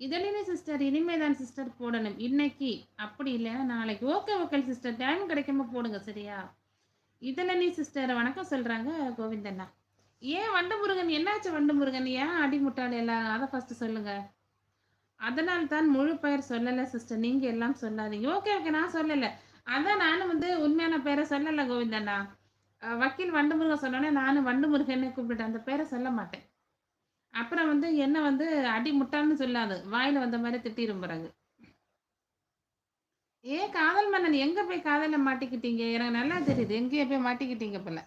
இதழினி sister இனிமே தான் sister போடணும். இன்னைக்கு அப்படி இல்லைன்னா நாளைக்கு ஓகே ஓகே சிஸ்டர் டைம் கிடைக்காம போடுங்க சரியா? இதழினி சிஸ்டர் வணக்கம் சொல்கிறாங்க கோவிந்தண்ணா. ஏன் வண்ட முருகன் என்னாச்சு வண்டமுருகன்? ஏன் அடிமுட்டாள் எல்லாம்? அதை ஃபஸ்ட்டு சொல்லுங்கள் அதனால் தான் முழு பெயர் சொல்லலை சிஸ்டர் நீங்கள் எல்லாம் சொல்லாதீங்க. ஓகே ஓகே நான் சொல்லலை. அதான் நானும் வந்து உண்மையான பேரை சொல்லலை கோவிந்தண்ணா. வக்கீல் வண்டு முருகன் சொன்னோன்னே நானும் வண்டு முருகன்னு கூப்பிட்டுட்டேன் அந்த பேரை சொல்ல மாட்டேன். அப்புறம் வந்து என்ன வந்து அடி முட்டான்னு சொல்லாது. வாயில வந்த மாதிரி திட்டிடும் பிறகு. ஏ காதல் மன்னன் எங்க போய் காதல மாட்டிக்கிட்டீங்க? எனக்கு நல்லா தெரியுது. எங்கேயோ போய் மாட்டிக்கிட்டீங்க போல.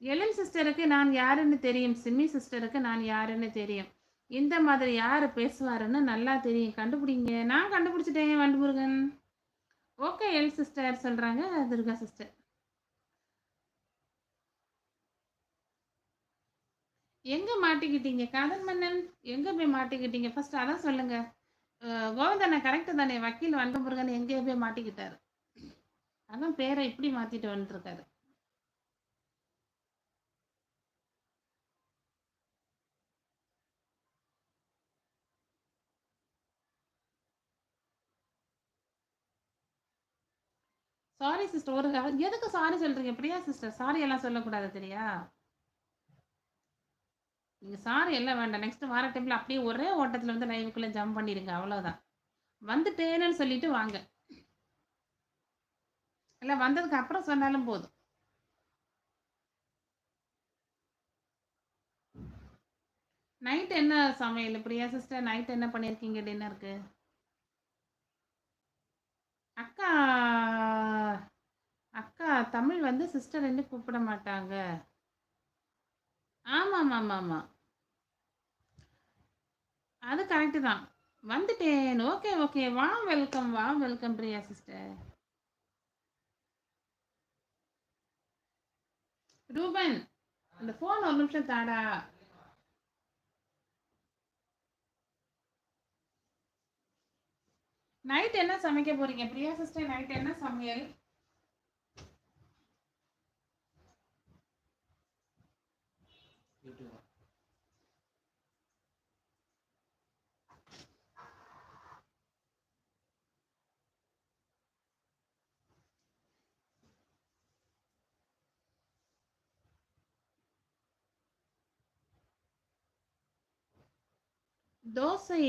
எழில் சிஸ்டருக்கு நான் யாருன்னு தெரியும். சிம்மி சிஸ்டருக்கு நான் யாருன்னு தெரியும். இந்த மாதிரி யார் பேசுவாருன்னு நல்லா தெரியும். கண்டுபிடிங்க. நான் கண்டுபிடிச்சிட்டேன் வண்டுமுருகன். ஓகே எல் சிஸ்டர் சொல்கிறாங்க துர்கா சிஸ்டர். எங்க மாட்டிக்கிட்டீங்க? காதல் மன்னன் எங்க போய் மாட்டிக்கிட்டீங்க? ஃபர்ஸ்ட் அதான் சொல்லுங்க. கோவிந்தண்ணா கரெக்டு தானே? வக்கீல் வண்டமுருகன் எங்கேயோ போய் மாட்டிக்கிட்டாரு. அதான் பேரை இப்படி மாத்திட்டு வந்துருக்காரு. சாரி சிஸ்டர் ஒரு எதுக்கு சாரி சொல்றீங்க? பிரியா சிஸ்டர் சாரி எல்லாம் சொல்லக்கூடாது தெரியா? நீங்கள் சாரி எல்லாம் வேண்டாம். நெக்ஸ்ட் வார டைமில் அப்படியே ஒரே ஓட்டத்தில் வந்து லைவுக்குள்ளே ஜம்ப் பண்ணிடுங்க அவ்வளோதான் வந்துட்டேன்னு சொல்லிட்டு வாங்க. இல்லை வந்ததுக்கு அப்புறம் சொன்னாலும் போதும். நைட் என்ன சமையல்? பிரியா சிஸ்டர் நைட் என்ன பண்ணியிருக்கீங்க டின்னருக்கு அக்கா அக்கா தமிழ் வந்து சிஸ்டர் என்று கூப்பிட மாட்டாங்க. ஆமாம் ஆமாம் ஆமாம் அது கரெக்டு தான். வந்துட்டேன். ஓகே ஓகே வா வெல்கம் வா வெல்கம் பிரியா சிஸ்டர் ரூபன் அந்த ஃபோன் ஒரு நிமிஷம் தாடா. நைட் என்ன சமைக்க போறீங்க? பிரியா சிஸ்டர் நைட் என்ன சமையல்? தோசை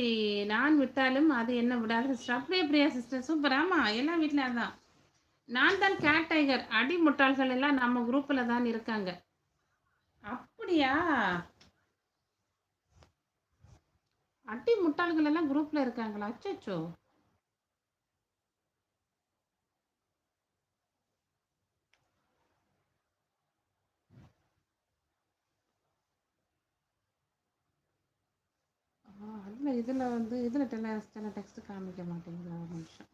நான் விட்டாலும் அது என்ன விடாது சிஸ்டர் அப்படியே பிரியா சிஸ்டர் சூப்பர் ஆமா எல்லா வீட்லயும் அதான். நான் தான் கேட் டைகர் அடி முட்டாள்கள் எல்லாம் நம்ம குரூப்பில் தான் இருக்காங்க. அப்படியா? அடி முட்டாள்கள் எல்லாம் குரூப்பில் இருக்காங்களா? அச்சோ அதில் இதில் வந்து இதில் டெல டெக்ஸ்ட் காமிக்க மாட்டேங்குது ஒரு நிமிஷம்.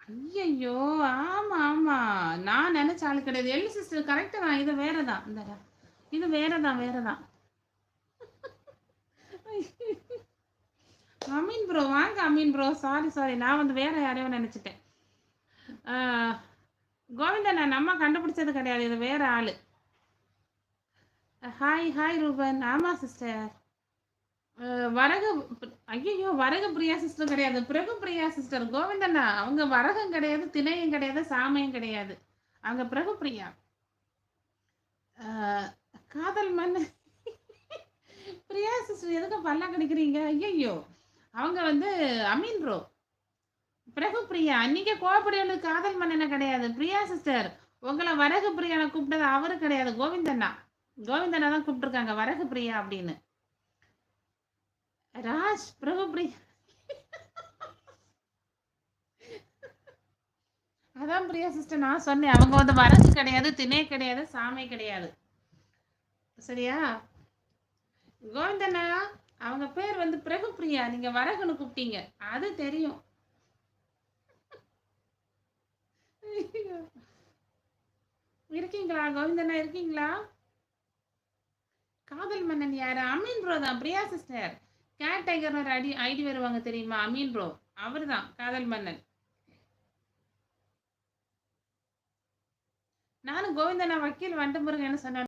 ஐயையோ ஆமா ஆமா. நான் நினைச்ச ஆள் கிடையாது. எல்லு சிஸ்டர் கரெக்டா தான். இது வேறதான். இந்த இது வேறதான் வேறதான். அமீன் ப்ரோ வாங்க அமீன் ப்ரோ சாரி சாரி நான் வந்து வேற யாரையோ நினைச்சிட்டேன். ஆஹ், கோவிந்தண்ணா நம்ம கண்டுபிடிச்சது கிடையாது இது வேற ஆளு. Hi hi Ruban. ஆமா சிஸ்டர் வரகு ஐயோ வரகு பிரியா சிஸ்டர் கிடையாது. பிரபு பிரியா சிஸ்டர் கோவிந்தண்ணா அவங்க வரகம் கிடையாது திணையும் கிடையாது சாமையும் கிடையாது. அவங்க பிரபு பிரியா. காதல் மண். பிரியா சிஸ்டர் எதுக்கு பல்லா கிடைக்கிறீங்க? ஐயோ அவங்க வந்து அமீன் ரோ. பிரகு பிரியா நீங்க கோவப்படியவளுக்கு காதல் மன்னன கிடையாது. பிரியா சிஸ்டர் உங்களை வரகு பிரியானை கூப்பிட்டது அவரு கிடையாது. கோவிந்தண்ணா. கோவிந்தண்ணா தான் கூப்பிட்டுருக்காங்க. வரகு பிரியா அப்படின்னு. ராஜ் பிரபு பிரியா அதான் பிரியா சிஸ்டர் நான் சொன்னேன். அவங்க வந்து வரகு கிடையாது திணை கிடையாது சாமை கிடையாது. சரியா? கோவிந்தண்ணா அவங்க பேர் வந்து பிரகு பிரியா. நீங்க வரகுன்னு கூப்பிட்டீங்க. அது தெரியும். இருக்கீங்களா? கோவிந்தண்ணா இருக்கீங்களா? காதல் மன்னன் யாரு? அமீன் ப்ரோ தான். பிரியா சிஸ்டர் கேட் டைகர் ஒரு அடி ஐடி வருவாங்க தெரியுமா? அமீன் ப்ரோ அவர்தான் காதல் மன்னன். நானும் கோவிந்தண்ணா வக்கீல் வண்டமுருகன்னு சொன்ன